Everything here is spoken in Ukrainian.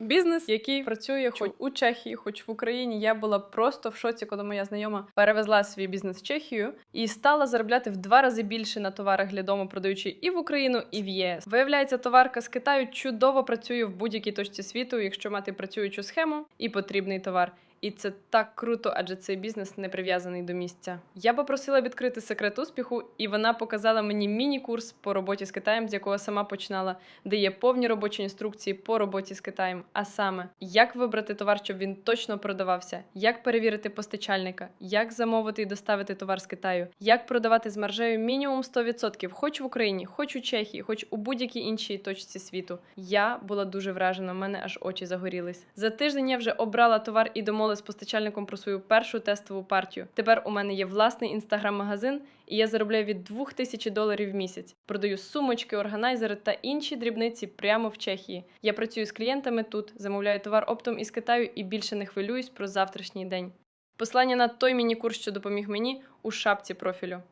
Бізнес, який працює хоч у Чехії, хоч в Україні. Я була просто в шоці, коли моя знайома перевезла свій бізнес в Чехію і стала заробляти в два рази більше на товарах для дому, продаючи і в Україну, і в ЄС. Виявляється, товарка з Китаю чудово працює в будь-якій точці світу, якщо мати працюючу схему і потрібний товар. І це так круто, адже цей бізнес не прив'язаний до місця. Я попросила відкрити секрет успіху, і вона показала мені міні-курс по роботі з Китаєм, з якого сама починала, де є повні робочі інструкції по роботі з Китаєм. А саме, як вибрати товар, щоб він точно продавався, як перевірити постачальника, як замовити і доставити товар з Китаю, як продавати з маржею мінімум 100%, хоч в Україні, хоч у Чехії, хоч у будь-якій іншій точці світу. Я була дуже вражена, в мене аж очі загорілись. За тиждень я вже обрала товар і домовилась з постачальником про свою першу тестову партію. Тепер у мене є власний інстаграм-магазин, і я заробляю від 2000 доларів в місяць. Продаю сумочки, органайзери та інші дрібниці прямо в Чехії. Я працюю з клієнтами тут, замовляю товар оптом із Китаю і більше не хвилююсь про завтрашній день. Послання на той міні-курс, що допоміг мені, у шапці профілю.